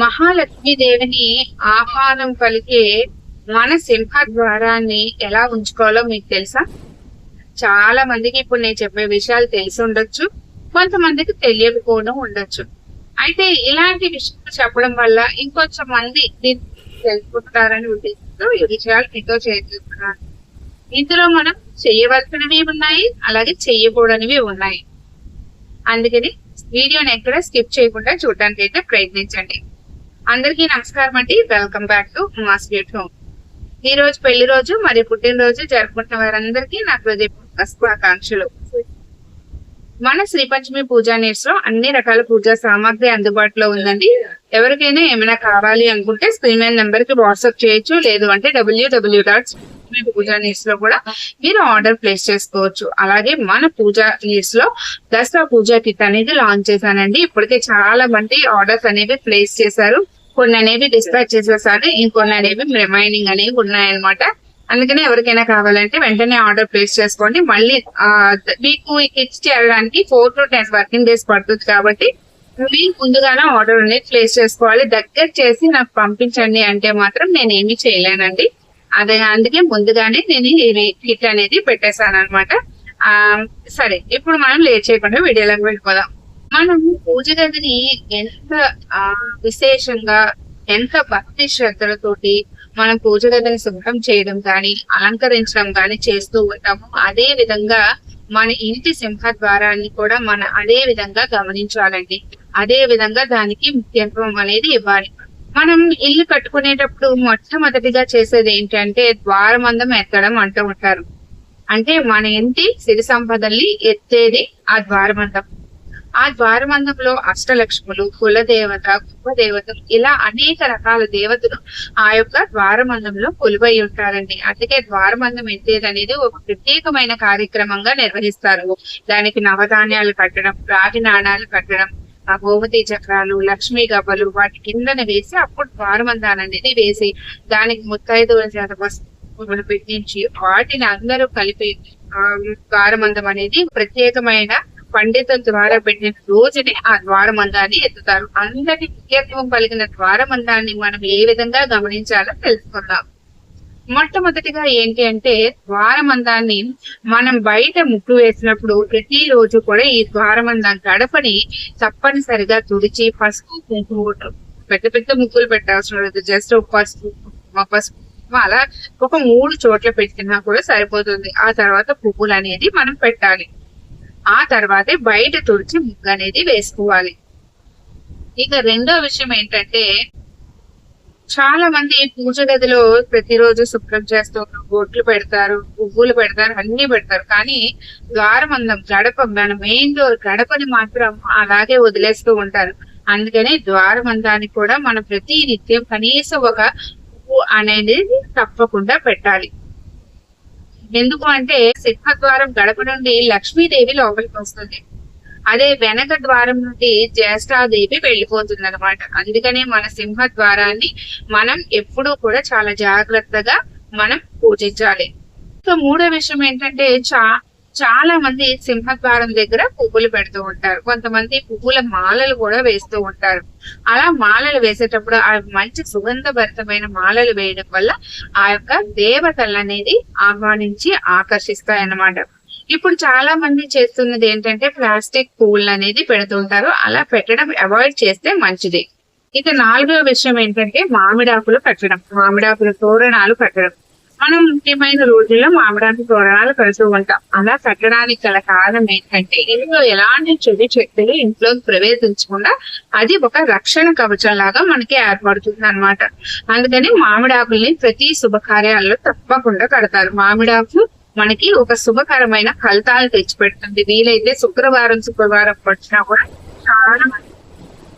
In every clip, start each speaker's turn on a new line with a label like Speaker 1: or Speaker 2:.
Speaker 1: మహాలక్ష్మీదేవిని ఆహ్వానం పలికే మన సింహద్వారాన్ని ఎలా ఉంచుకోవాలో మీకు తెలుసా? చాలా మందికి ఇప్పుడు నేను చెప్పే విషయాలు తెలిసి ఉండొచ్చు కొంతమందికి తెలియకపోవడం ఉండొచ్చు. అయితే ఇలాంటి విషయాలు చెప్పడం వల్ల ఇంకొంచెం మంది దీన్ని తెలుసుకుంటారని ఉద్దేశంతో ఈ విషయాలు మీతో చేస్తున్నాను. ఇందులో మనం చేయవలసినవి ఉన్నాయి అలాగే చెయ్యకూడనివి ఉన్నాయి. అందుకని వీడియోని ఎక్కడ స్కిప్ చేయకుండా చూడడానికి అయితే ప్రయత్నించండి. అందరికీ నమస్కారం అండి. Welcome back to mass gate home ఈ రోజు పెళ్ళి రోజు మరియు పుట్టినరోజు జరుపుకుంటున్న వారందరికీ నా హృదయపూర్వక శుభాకాంక్షలు. మన శ్రీ పంచమి పూజా నీడ్స్లో అన్ని రకాల పూజా సామాగ్రి అందుబాటులో ఉందండి. ఎవరికైనా ఏమైనా కావాలి అనుకుంటే స్క్రీన్ మీద నెంబర్కి వాట్సాప్ చేయొచ్చు లేదు అంటే డబ్ల్యూడబ్ల్యూ డాట్ పూజా నీడ్స్లో కూడా మీరు ఆర్డర్ ప్లేస్ చేసుకోవచ్చు. అలాగే మన పూజా నీడ్స్లో దసరా పూజా కిట్ అనేది లాంచ్ చేశానండి. ఇప్పటికే చాలా మంది ఆర్డర్స్ అనేవి ప్లేస్ చేశారు. కొన్ని అనేవి డిస్పాచ్ చేసేసారు ఇంకొన్ని అనేవి రిమైనింగ్ అనేవి ఉన్నాయన్నమాట. అందుకనే ఎవరికైనా కావాలంటే వెంటనే ఆర్డర్ ప్లేస్ చేసుకోండి. మళ్ళీ మీకు ఈ కిట్స్ చేయడానికి four to ten working days పడుతుంది కాబట్టి మీరు ముందుగానే ఆర్డర్ అనేది ప్లేస్ చేసుకోవాలి. దగ్గర చేసి నాకు పంపించండి అంటే మాత్రం నేను ఏమీ చేయలేనండి. అదే అందుకే ముందుగానే నేను కిట్ అనేది పెట్టేశాను అనమాట సరే ఇప్పుడు మనం లేట్ చేయకుండా వీడియోలోకి వెళ్ళిపోదాం. మనం పూజ గదిని ఎంత ఆ విశేషంగా ఎంత భక్తి శ్రద్ధలతోటి మనం పూజ గదిని శుభ్రం చేయడం కానీ అలంకరించడం కానీ చేస్తూ ఉంటాము అదే విధంగా మన ఇంటి సింహద్వారాన్ని కూడా మన అదే విధంగా గమనించాలండి. అదే విధంగా దానికి ముఖ్యత్వం అనేది ఇవ్వాలి. మనం ఇల్లు కట్టుకునేటప్పుడు మొట్టమొదటిగా చేసేది ఏంటంటే ద్వారమందం ఎత్తడం అంటూ ఉంటారు. అంటే మన ఇంటి సిరి సంపదల్ని ఎత్తేది ఆ ద్వారమందం. ఆ ద్వారబంధంలో అష్టలక్ష్ములు కులదేవత దేవతలు ఇలా అనేక రకాల దేవతలు ఆ యొక్క ద్వారబంధంలో కొలువై ఉంటారండి. అందుకే ద్వారబంధం ఎత్తేది అనేది ఒక ప్రత్యేకమైన కార్యక్రమంగా నిర్వహిస్తారు. దానికి నవధాన్యాలు కట్టడం రాగి నాణాలు కట్టడం ఆ గోమతి చక్రాలు లక్ష్మీ గబ్బలు వాటి కిందన వేసి అప్పుడు ద్వారబంధాన్ని అనేది వేసి దానికి ముత్తైదువుల చేత వస్తువులు పెట్టించి వాటిని అందరూ కలిపి ఆ ద్వారమందం అనేది ప్రత్యేకమైన పండితుల ద్వారా పెట్టిన రోజునే ఆ ద్వారమందాన్ని ఎత్తుతారు. అందరి ముఖ్యత్వం కలిగిన ద్వారమందాన్ని మనం ఏ విధంగా గమనించాలో తెలుసుకుందాం. మొట్టమొదటిగా ఏంటి అంటే ద్వారమందాన్ని మనం బయట ముక్కు వేసినప్పుడు ప్రతి రోజు కూడా ఈ ద్వారమందం గడపని తప్పనిసరిగా తుడిచి పసుపు కుంకుమ పెద్ద పెద్ద ముగ్గులు పెట్టాల్సిన లేదు జస్ట్ పసుపు పసుపు అలా ఒక మూడు చోట్ల పెట్టినా కూడా సరిపోతుంది. ఆ తర్వాత పువ్వులు అనేది మనం పెట్టాలి. ఆ తర్వాతే బయట తుడిచి ముగ్గు అనేది వేసుకోవాలి. ఇక రెండో విషయం ఏంటంటే చాలా మంది పూజ గదిలో ప్రతిరోజు శుభ్రం చేస్తూ బొట్లు పెడతారు పువ్వులు పెడతారు అన్ని పెడతారు. కానీ ద్వారమందం గడప మన మెయిన్ డోర్ గడపని మాత్రం అలాగే వదిలేస్తూ ఉంటారు. అందుకనే ద్వారమందానికి కూడా మనం ప్రతి నిత్యం కనీసం ఒక పువ్వు అనేది తప్పకుండా పెట్టాలి. ఎందుకు అంటే సింహద్వారం గడప నుండి లక్ష్మీదేవి లోపలికి వస్తుంది. అదే వెనక ద్వారం నుండి జ్యేష్ఠాదేవి వెళ్ళిపోతుంది అనమాట అందుకనే మన సింహద్వారాన్ని మనం ఎప్పుడూ కూడా చాలా జాగ్రత్తగా మనం పూజించాలి. సో మూడో విషయం ఏంటంటే చా చాలా మంది సింహద్వారం దగ్గర పువ్వులు పెడుతూ ఉంటారు. కొంతమంది పువ్వుల మాలలు కూడా వేస్తూ ఉంటారు. అలా మాలలు వేసేటప్పుడు ఆ మంచి సుగంధభరితమైన మాలలు వేయడం వల్ల ఆ యొక్క దేవతలు అనేది ఆహ్వానించి ఆకర్షిస్తాయి అన్నమాట ఇప్పుడు చాలా మంది చేస్తున్నది ఏంటంటే ప్లాస్టిక్ పూలు అనేది పెడుతుంటారు అలా పెట్టడం అవాయిడ్ చేస్తే మంచిది. ఇక నాలుగో విషయం ఏంటంటే మామిడాకులు కట్టడం. మామిడాకుల తోరణాలు కట్టడం. మనం ముఖ్యమైన రోజుల్లో మామిడాకు తోరణాలు కడుతూ ఉంటాం. అలా కట్టడానికి గల కారణం ఏంటంటే ఇంట్లో ఎలాంటి చెడు చెట్టులు ఇంట్లో ప్రవేశించకుండా అది ఒక రక్షణ కవచం లాగా మనకి ఏర్పడుతుంది అనమాట అందుకని మామిడాకుల్ని ప్రతి శుభకార్యాల్లో తప్పకుండా కడతారు. మామిడాకు మనకి ఒక శుభకరమైన ఫలితాలు తెచ్చిపెడుతుంది. వీలైతే శుక్రవారం శుక్రవారం వచ్చినా కూడా చాలా మంది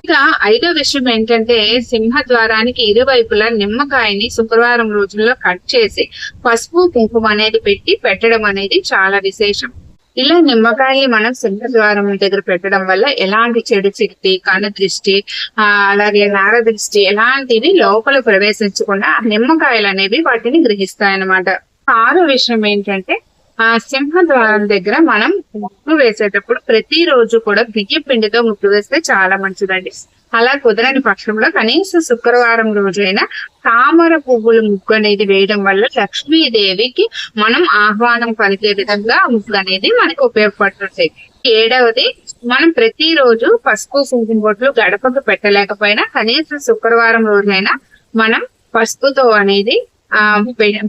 Speaker 1: ఇక ఐదో విషయం ఏంటంటే సింహద్వారానికి ఇరువైపులా నిమ్మకాయని శుక్రవారం రోజుల్లో కట్ చేసి పసుపు కుంకుమ అనేది పెట్టి పెట్టడం అనేది చాలా విశేషం. ఇలా నిమ్మకాయని మనం సింహద్వారం దగ్గర పెట్టడం వల్ల ఎలాంటి చెడు శక్తి కను దృష్టి ఆ అలాగే నార దృష్టి ఎలాంటివి లోపల ప్రవేశించకుండా నిమ్మకాయలు అనేవి వాటిని గ్రహిస్తాయి అన్నమాట ఆరో విషయం ఏంటంటే ఆ సింహద్వారం దగ్గర మనం ముగ్గు వేసేటప్పుడు ప్రతిరోజు కూడా బియ్యం పిండితో ముగ్గు వేస్తే చాలా మంచిదండి. అలా కుదరని పక్షంలో కనీసం శుక్రవారం రోజైనా తామర పువ్వుల ముగ్గు అనేది వేయడం వల్ల లక్ష్మీదేవికి మనం ఆహ్వానం పలికే విధంగా ముగ్గు అనేది మనకు ఉపయోగపడుతుంది. ఏడవది మనం ప్రతిరోజు పసుపు కుంకుమ బొట్లు గడపకు పెట్టలేకపోయినా కనీసం శుక్రవారం రోజైనా మనం పసుపుతో అనేది ఆ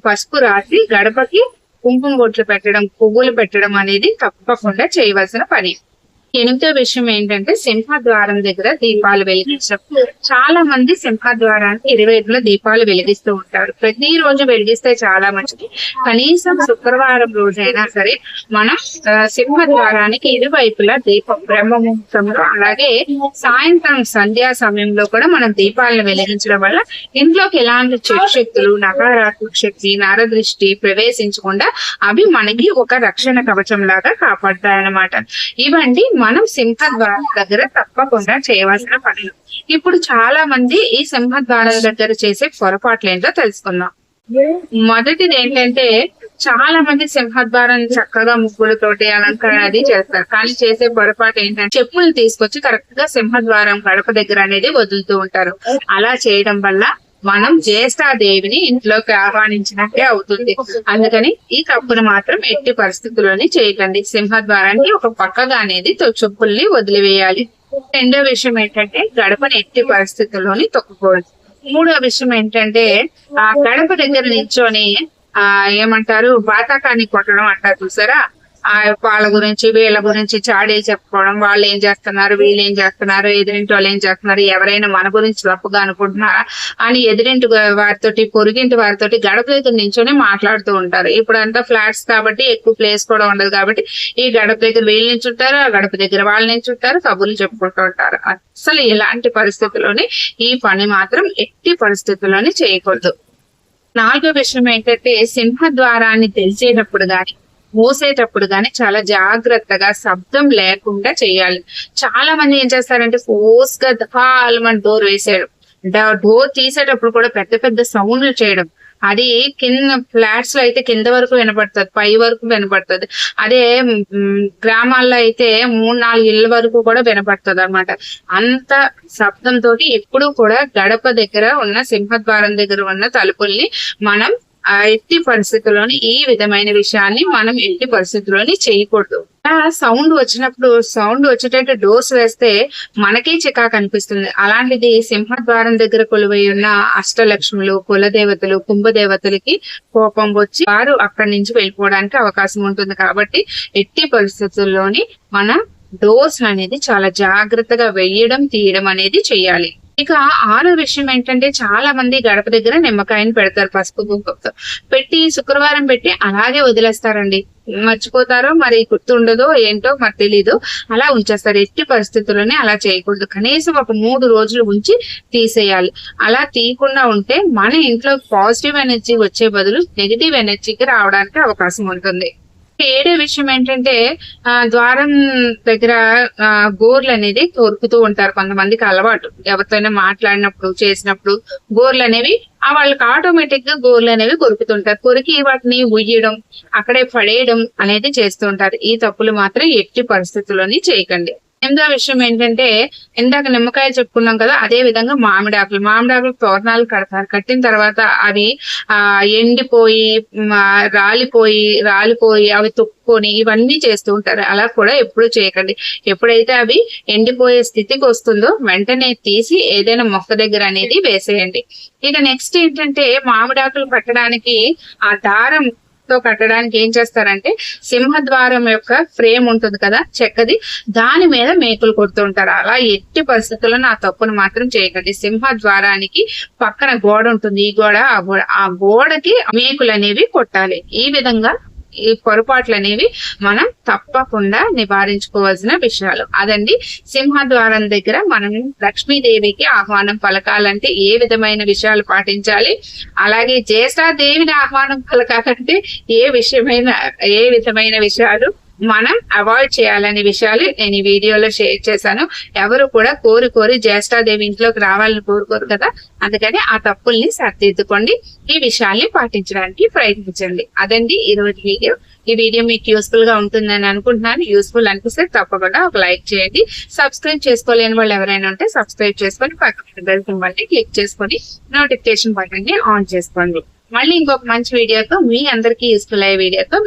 Speaker 1: పసుపు రాసి గడపకి కుంకుమ బొట్లు పెట్టడం పువ్వులు పెట్టడం అనేది తప్పకుండా చేయవలసిన పని. ఎనిమిదో విషయం ఏంటంటే సింహద్వారం దగ్గర దీపాలు వెలిగించడం. చాలా మంది సింహద్వారానికి ఇరువైపులా దీపాలు వెలిగిస్తూ ఉంటారు. ప్రతి రోజు వెలిగిస్తే చాలా మంచిది. కనీసం శుక్రవారం రోజైనా సరే మనం సింహద్వారానికి ఇరువైపులా దీపం బ్రహ్మముహూర్తంలో అలాగే సాయంత్రం సంధ్యా సమయంలో కూడా మనం దీపాలను వెలిగించడం వల్ల ఇంట్లోకి ఎలాంటి చెడు శక్తులు నకారాత్మక శక్తి నరదృష్టి ప్రవేశించకుండా అవి మనకి ఒక రక్షణ కవచం లాగా కాపాడతాయన్నమాట. ఇవండి మనం సింహద్వారం దగ్గర తప్పకుండా చేయవలసిన పనులు. ఇప్పుడు చాలా మంది ఈ సింహద్వారం దగ్గర చేసే పొరపాట్లు ఏంటో తెలుసుకుందాం. మొదటిది ఏంటంటే చాలా మంది సింహద్వారం చక్కగా ముగ్గులతోటి అలంకరణ అది చేస్తారు. కానీ చేసే పొరపాటు ఏంటంటే చెప్పులు తీసుకొచ్చి కరెక్ట్గా సింహద్వారం గడప దగ్గర అనేది వదులుతూ ఉంటారు. అలా చేయడం వల్ల మనం జ్యేష్ఠాదేవిని ఇంట్లోకి ఆహ్వానించినట్టే అవుతుంది. అందుకని ఈ తప్పును మాత్రం ఎట్టి పరిస్థితుల్లోని చేయకండి. సింహద్వారానికి ఒక పక్కగా అనేది చెప్పుల్ని వదిలివేయాలి. రెండో విషయం ఏంటంటే గడపని ఎట్టి పరిస్థితుల్లోని తొక్కకూడదు మూడో విషయం ఏంటంటే ఆ గడప దగ్గర నిల్చొని ఆ ఏమంటారు బాతాకాన్ని కొట్టడం అంటారు చూసారా? వాళ్ళ గురించి వీళ్ళ గురించి చాడీ చెప్పుకోవడం వాళ్ళు ఏం చేస్తున్నారు వీళ్ళు ఏం చేస్తున్నారు ఎదురింటి వాళ్ళు ఏం చేస్తున్నారు ఎవరైనా మన గురించి తప్పుగా అనుకుంటున్నారా అని ఎదురింటి వారితోటి పొరుగింటి వారితోటి గడప దగ్గర నించొని మాట్లాడుతూ ఉంటారు. ఇప్పుడు అంతా ఫ్లాట్స్ కాబట్టి ఎక్కువ ప్లేస్ కూడా ఉండదు కాబట్టి ఈ గడప దగ్గర వీళ్ళు నించుంటారు ఆ గడప దగ్గర వాళ్ళు నించుంటారు కబుర్లు చెప్పుకుంటూ ఉంటారు. అసలు ఇలాంటి పరిస్థితుల్లోనే ఈ పని మాత్రం ఎట్టి పరిస్థితుల్లోనే చేయకూడదు. నాలుగో విషయం ఏంటంటే సింహద్వారాన్ని తెలిసేటప్పుడు కానీ మూసేటప్పుడు కానీ చాలా జాగ్రత్తగా శబ్దం లేకుండా చేయాలి. చాలా మంది ఏం చేస్తారంటే ఫోర్స్గా ధాల్మని డోర్ వేసేయడం. డోర్ తీసేటప్పుడు కూడా పెద్ద పెద్ద సౌండ్లు చేయడం. అది కింద ఫ్లాట్స్లో అయితే కింద వరకు వినపడుతుంది పై వరకు వినపడుతుంది. అదే గ్రామాల్లో అయితే మూడు నాలుగు ఇళ్ళ వరకు కూడా వినపడుతుంది అనమాట అంత శబ్దంతో ఎప్పుడూ కూడా గడప దగ్గర ఉన్న సింహద్వారం దగ్గర ఉన్న తలుపుల్ని మనం ఆ ఎట్టి పరిస్థితుల్లోని ఈ విధమైన విషయాన్ని మనం ఎట్టి పరిస్థితుల్లోని చేయకూడదు. సౌండ్ వచ్చినప్పుడు సౌండ్ వచ్చేటట్టు డోర్స్ వేస్తే మనకే చికాకు అనిపిస్తుంది. అలాంటిది సింహద్వారం దగ్గర కొలువై ఉన్న అష్టలక్ష్ములు కులదేవతలు కుంభదేవతలకి కోపం వచ్చి వారు అక్కడి నుంచి వెళ్ళిపోవడానికి అవకాశం ఉంటుంది. కాబట్టి ఎట్టి పరిస్థితుల్లోని మన డోర్స్ అనేది చాలా జాగ్రత్తగా వేయడం తీయడం అనేది చేయాలి. ఇక ఆరో విషయం ఏంటంటే చాలా మంది గడప దగ్గర నిమ్మకాయని పెడతారు పసుపు కుంకుమతో. పెట్టి శుక్రవారం పెట్టి అలాగే వదిలేస్తారండి. మర్చిపోతారో మరి గుర్తుండదో ఏంటో మరి తెలీదు. అలా ఉంచేస్తారు. ఎట్టి పరిస్థితుల్లోనే అలా చేయకూడదు. కనీసం ఒక మూడు రోజులు ఉంచి తీసేయాలి. అలా తీయకుండా ఉంటే మన ఇంట్లో పాజిటివ్ ఎనర్జీ వచ్చే బదులు నెగిటివ్ ఎనర్జీకి రావడానికి అవకాశం ఉంటుంది. ఏడే విషయం ఏంటంటే ఆ ద్వారం దగ్గర ఆ గోర్లు అనేది తోరుకుతూ ఉంటారు కొంతమందికి అలవాటు. ఎవరితోనే మాట్లాడినప్పుడు చేసినప్పుడు గోర్లు అనేవి ఆ వాళ్ళకి ఆటోమేటిక్గా గోర్లు అనేవి కొరుకుతుంటారు కొరికి వాటిని ఉయ్యడం అక్కడే పడేయడం అనేది చేస్తూ ఉంటారు. ఈ తప్పులు మాత్రం ఎట్టి పరిస్థితుల్లోని చేయకండి. ఎనిమిదో విషయం ఏంటంటే ఇందాక నిమ్మకాయ చెప్పుకున్నాం కదా అదే విధంగా మామిడాకులు. మామిడాకులు తోరణాలు కడతారు. కట్టిన తర్వాత అవి ఆ ఎండిపోయి రాలిపోయి రాలిపోయి అవి తొక్కుని ఇవన్నీ చేస్తూ ఉంటారు. అలా కూడా ఎప్పుడు చేయకండి. ఎప్పుడైతే అవి ఎండిపోయే స్థితికి వస్తుందో వెంటనే తీసి ఏదైనా మొక్క దగ్గర అనేది వేసేయండి. ఇక నెక్స్ట్ ఏంటంటే మామిడాకులు కట్టడానికి ఆ దారం తో కట్టడానికి ఏం చేస్తారంటే సింహద్వారం యొక్క ఫ్రేమ్ ఉంటుంది కదా చెక్కది దాని మీద మేకులు కొడుతుంటారు. అలా ఎట్టి పరిస్థితుల్లో నా తప్పును మాత్రం చేయకండి. సింహద్వారానికి పక్కన గోడ ఉంటుంది. ఈ గోడ ఆ గోడ ఆ గోడకి మేకులు అనేవి కొట్టాలి. ఈ విధంగా ఈ పొరపాట్లు అనేవి మనం తప్పకుండా నివారించుకోవాల్సిన విషయాలు. అదండి సింహద్వారం దగ్గర మనం లక్ష్మీదేవికి ఆహ్వానం పలకాలంటే ఏ విధమైన విషయాలు పాటించాలి? అలాగే జ్యేష్ఠాదేవిని ఆహ్వానం పలకాలంటే ఏ విషయమైన ఏ విధమైన విషయాలు? మనం అవాయిడ్ చేయాలనే విషయాలు నేను ఈ వీడియోలో షేర్ చేశాను. ఎవరు కూడా కోరి కోరి జ్యేష్ఠాదేవి ఇంట్లోకి రావాలని కోరుకోరు కదా? అందుకని ఆ తప్పుల్ని సరిదిద్దుకోండి. ఈ విషయాల్ని పాటించడానికి ప్రయత్నించండి. అదండి ఈ రోజు వీడియో. ఈ వీడియో మీకు యూస్ఫుల్గా ఉంటుందని అనుకుంటున్నాను. యూస్ఫుల్ అనిపిస్తే తప్పకుండా ఒక లైక్ చేయండి. సబ్స్క్రైబ్ చేసుకోలేని వాళ్ళు ఎవరైనా ఉంటే సబ్స్క్రైబ్ చేసుకొని పక్కన బెల్ సింబల్ని క్లిక్ చేసుకొని నోటిఫికేషన్ బటన్ని ఆన్ చేసుకోండి. మళ్ళీ ఇంకొక మంచి వీడియోతో మీ అందరికీ యూస్ఫుల్ అయ్యే వీడియోతో